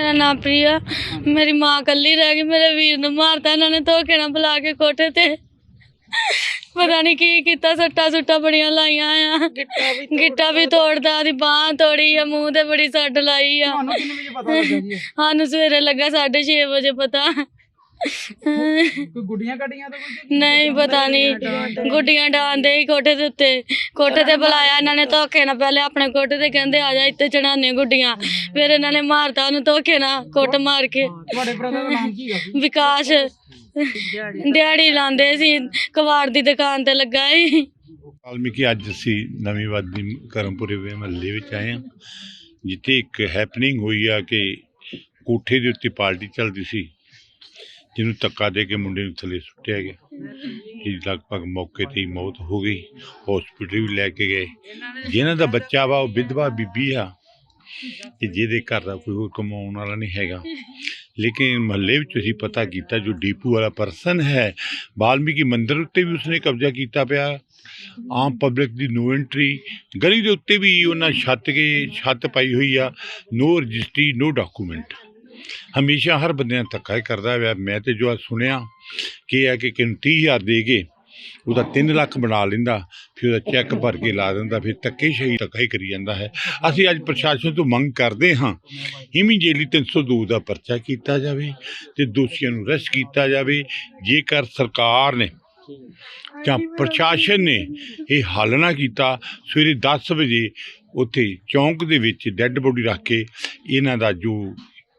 ਮੇਰਾ ਨਾਮ ਪ੍ਰਿਆ। ਮੇਰੀ ਮਾਂ ਕੱਲੀ ਰਹਿ ਗਈ ਮੇਰੇ ਵੀਰ ਨੂੰ ਮਾਰਤਾ ਇਹਨਾਂ ਨੇ ਧੋਕੇ ਨਾਲ ਬੁਲਾ ਕੇ ਕੋਠੇ ਤੇ। ਪਤਾ ਨਹੀਂ ਕੀ ਕੀਤਾ ਸੱਟਾ ਸੁੱਟਾਂ ਬੜੀਆਂ ਲਾਈਆਂ ਆ। ਗਿੱਟਾ ਵੀ ਤੋੜਦਾ ਉਹਦੀ ਬਾਹ ਤੋੜੀ ਆ ਮੂੰਹ ਤੇ ਬੜੀ ਸੱਟ ਲਾਈ ਆ। ਤੁਹਾਨੂੰ ਕਿੰਨੇ ਵਜੇ ਪਤਾ ਲੱਗਾ ਜੀ? ਸਾਨੂੰ ਸਵੇਰੇ ਲੱਗਾ 6:30 ਵਜੇ ਪਤਾ। ਕੋਈ ਗੁੱਡੀਆਂ ਕੱਢੀਆਂ ਤਾਂ ਕੋਈ ਨਹੀਂ? ਪਤਾ ਨਹੀਂ। ਗੁੱਡੀਆਂ ਡਾਂਦੇ ਹੀ ਕੋਠੇ ਦੇ ਉੱਤੇ। ਕੋਠੇ ਤੇ ਬੁਲਾਇਆ ਇਹਨਾਂ ਨੇ ਧੋਕੇ ਨਾਲ। ਪਹਿਲੇ ਆਪਣੇ ਕੋਠੇ ਤੇ ਕਹਿੰਦੇ ਆ ਜਾ ਇੱਥੇ ਚੜਾਣੇ ਗੁੱਡੀਆਂ। ਫਿਰ ਇਹਨਾਂ ਨੇ ਮਾਰਤਾ ਉਹਨੂੰ ਧੋਕੇ ਨਾਲ ਕੁੱਟ ਮਾਰ ਕੇ। ਤੁਹਾਡੇ ਬ੍ਰਦਰ ਦਾ ਨਾਮ ਕੀ ਹੈਗਾ ਵਿਕਾਸ। ਦਿਹਾੜੀ ਲਾਉਂਦੇ ਸੀ ਕਬਾੜ ਦੀ ਦੁਕਾਨ ਤੇ ਲੱਗਾ ਸੀ। ਵਾਲਮੀਕੀ ਅੱਜ ਅਸੀਂ ਨਵੀਂ ਵਾਦੀ ਕਰਮਪੁਰੇ ਵੇ ਮਹੱਲੇ ਵਿੱਚ ਆਏ ਹਾਂ ਜਿੱਥੇ ਇੱਕ ਹੈਪਨਿੰਗ ਹੋਈ ਆ ਕਿ ਕੋਠੇ ਦੇ ਉੱਤੇ ਪਾਰਟੀ ਚੱਲਦੀ ਸੀ। ਜਿਹਨੂੰ ਧੱਕਾ ਦੇ ਕੇ ਮੁੰਡੇ ਨੂੰ ਥੱਲੇ ਸੁੱਟਿਆ ਗਿਆ। ਇਹ ਲਗਭਗ ਮੌਕੇ ਤੇ ਹੀ ਮੌਤ ਹੋ ਗਈ। ਹਸਪੀਟਲ ਵੀ ਲੈ ਕੇ ਗਏ। ਜਿਹਨਾਂ ਦਾ ਬੱਚਾ ਵਾ, ਉਹ ਵਿਧਵਾ ਬੀਬੀ ਆ। ਕਿ ਜਿਹਦੇ ਘਰ ਦਾ ਕੋਈ ਹੋਰ ਕਮਾਉਣ ਵਾਲਾ ਨਹੀਂ ਹੈਗਾ। ਲੇਕਿਨ ਮਹੱਲੇ ਵਿੱਚ ਅਸੀਂ ਪਤਾ ਕੀਤਾ, ਜੋ ਡੀਪੂ ਵਾਲਾ ਪਰਸਨ ਹੈ, ਵਾਲਮੀਕੀ ਮੰਦਿਰ ਉੱਤੇ ਵੀ ਉਸਨੇ ਕਬਜ਼ਾ ਕੀਤਾ ਪਿਆ। ਆਮ ਪਬਲਿਕ ਦੀ ਨੋ ਐਂਟਰੀ। ਗਲੀ ਦੇ ਉੱਤੇ ਵੀ ਉਹਨਾਂ ਛੱਤ ਕੇ, ਛੱਤ ਪਾਈ ਹੋਈ ਆ। No registry, no document. ਹਮੇਸ਼ਾ ਹਰ ਬੰਦੇ ਨਾਲ ਧੱਕਾ ਹੀ ਕਰਦਾ ਹੋਇਆ ਮੈਂ ਤੇ ਜੋ ਸੁਣਿਆ ਕਿ ਹੈ ਕਿ ਕਿਨ 30000 ਦੇ ਕੇ ਉਹਦਾ 3 ਲੱਖ ਬਣਾ ਲੈਂਦਾ, ਫਿਰ ਉਹਦਾ ਚੈੱਕ ਭਰ ਕੇ ਲਾ ਦਿੰਦਾ, ਫਿਰ ਧੱਕੇ ਸ਼ਹੀ ਧੱਕਾ ਹੀ ਕਰੀ ਜਾਂਦਾ ਹੈ। ਅਸੀਂ ਅੱਜ ਪ੍ਰਸ਼ਾਸਨ ਤੋਂ ਮੰਗ ਕਰਦੇ ਹਾਂ ਇਮੀਡੀਏਟਲੀ 302 ਦਾ ਪਰਚਾ ਕੀਤਾ ਜਾਵੇ ਤੇ ਦੋਸ਼ੀਆਂ ਨੂੰ ਅਰੈਸਟ ਕੀਤਾ ਜਾਵੇ। ਜੇਕਰ ਸਰਕਾਰ ਨੇ ਜਾਂ ਪ੍ਰਸ਼ਾਸਨ ਨੇ ਇਹ ਹੱਲ ਨਾ ਕੀਤਾ, ਸਵੇਰੇ 10 ਵਜੇ ਉੱਥੇ ਚੌਂਕ ਦੇ ਵਿੱਚ ਡੈੱਡ ਬੋਡੀ ਰੱਖ ਕੇ ਇਹਨਾਂ ਦਾ ਜੋ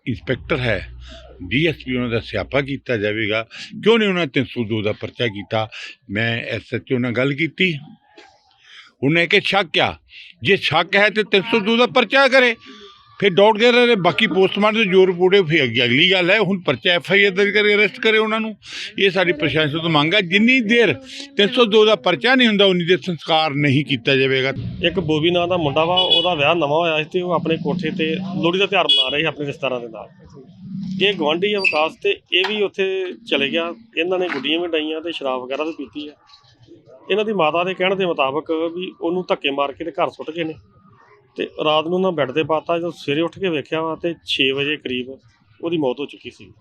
ਇੰਸਪੈਕਟਰ ਹੈ। ਡੀਐਸਪੀ ਉਹਨਾਂ ਦਾ ਸਿਆਪਾ ਕੀਤਾ ਜਾਵੇਗਾ। ਕਿਉਂ ਨਹੀਂ ਉਹਨਾਂ 302 ਦਾ ਪਰਚਾ ਕੀਤਾ? ਮੈਂ ਐਸਐਚਓ ਨਾਲ ਗੱਲ ਕੀਤੀ। ਉਹਨੇ ਕਿ ਸ਼ੱਕ ਆ। ਜੇ ਸ਼ੱਕ ਹੈ ਤੇ 302 ਦਾ ਪਰਚਾ ਕਰੇ। ਫਿਰ ਡਾਊਟ ਕਰ ਰਹੇ ਬਾਕੀ ਪੋਸਟਮਾਰਟਮ ਜੋ ਰਿਪੋਰਟ ਹੈ ਫਿਰ ਅੱਗੇ, ਅਗਲੀ ਗੱਲ ਹੈ, ਹੁਣ ਪਰਚਾ ਐਫ ਆਈ ਆਰ ਦਰਜ ਕਰਕੇ ਅਰੈਸਟ ਕਰੇ ਉਹਨਾਂ ਨੂੰ। ਇਹ ਸਾਡੀ ਪ੍ਰਸ਼ਾਸਨ ਤੋਂ ਮੰਗ ਹੈ, ਜਿੰਨੀ ਦੇਰ 302 ਦਾ ਪਰਚਾ ਨਹੀਂ ਹੁੰਦਾ, ਉਨੀ ਦੇਰ ਸੰਸਕਾਰ ਨਹੀਂ ਕੀਤਾ ਜਾਵੇਗਾ। ਇੱਕ ਬੋਬੀ ਨਾਂ ਦਾ ਮੁੰਡਾ ਵਾ, ਉਹਦਾ ਵਿਆਹ ਨਵਾਂ ਹੋਇਆ ਸੀ ਤੇ ਉਹ ਆਪਣੇ ਕੋਠੇ ਤੇ ਲੋਹੜੀ ਦਾ ਤਿਉਹਾਰ ਮਨਾ ਰਹੇ ਸੀ ਆਪਣੇ ਰਿਸ਼ਤੇਦਾਰਾਂ ਦੇ ਨਾਲ। ਇਹ ਗਵਾਂਢੀ ਆ ਵਿਕਾਸ ਤੇ ਇਹ ਵੀ ਉੱਥੇ ਚਲੇ ਗਿਆ, ਇਹਨਾਂ ਨੇ ਗੁੱਡੀਆਂ ਵੀ ਡਾਈਆਂ ਤੇ ਸ਼ਰਾਬ ਵਗੈਰਾ ਵੀ ਪੀਤੀ ਹੈ। ਇਹਨਾਂ ਦੀ ਮਾਤਾ ਦੇ ਕਹਿਣ ਦੇ ਮੁਤਾਬਕ ਵੀ ਉਹਨੂੰ ਧੱਕੇ ਮਾਰ ਕੇ ਤੇ ਘਰ ਸੁੱਟ ਗਏ ਨੇ। ਤੇ ਰਾਤ ਨੂੰ ਉਹਨਾਂ ਬੈੱਡ ਤੇ ਪਾਤਾ ਜਦੋਂ ਸਵੇਰੇ ਉੱਠ ਕੇ ਵੇਖਿਆ ਵਾ ਤੇ 6 ਵਜੇ ਕਰੀਬ ਉਹਦੀ ਮੌਤ ਹੋ ਚੁੱਕੀ ਸੀ।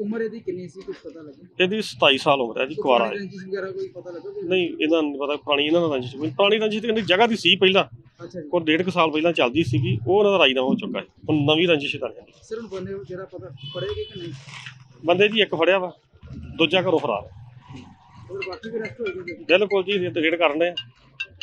ਉਮਰ ਇਹਦੀ ਕਿੰਨੀ ਸੀ ਕੁਝ ਪਤਾ ਲੱਗਾ? ਇਹਦੀ 27 ਸਾਲ ਉਮਰ ਹੈ ਜੀ ਕੁਆਰਾ ਹੈ ਰੰਜਿਸ਼ ਵਗੈਰਾ ਕੋਈ ਪਤਾ ਲੱਗਾ ਕੋਈ? ਨਹੀਂ ਇਹਨਾਂ ਨੂੰ ਨਹੀਂ ਪਤਾ ਪੁਰਾਣੀ ਇਹਨਾਂ ਦਾ ਰੰਜਿਸ਼ ਕੋਈ ਪੁਰਾਣੀ ਰੰਜਿਸ਼ ਤੇ ਕਹਿੰਦੀ ਜਗ੍ਹਾ ਦੀ ਸੀ ਪਹਿਲਾਂ। ਅੱਛਾ ਜੀ। ਕੋਈ ਡੇਢ ਕੁ ਸਾਲ ਪਹਿਲਾਂ ਚੱਲਦੀ ਸੀਗੀ ਉਹ ਉਹਨਾਂ ਦਾ ਰਾਜੀਨਾਮਾ ਹੋ ਚੁੱਕਾ ਹੈ। ਹੁਣ ਨਵੀਂ ਰੰਜਿਸ਼ ਤਾਂ ਹੈ ਸਰ ਹੁਣ ਬੰਦੇ ਨੂੰ ਜਿਹੜਾ ਪਤਾ ਪੜੇਗਾ ਕਿ ਨਹੀਂ? ਬੰਦੇ ਜੀ ਇੱਕ ਫੜਿਆ ਵਾ ਦੂਜਾ ਘਰੋਂ ਫਰਾਰ ਹੈ। ਹੋਰ ਬਾਕੀ ਵੀ ਰੈਸਟ ਹੋਏਗਾ ਬਿਲਕੁਲ ਜੀ ਰੇਡ ਕਰਨ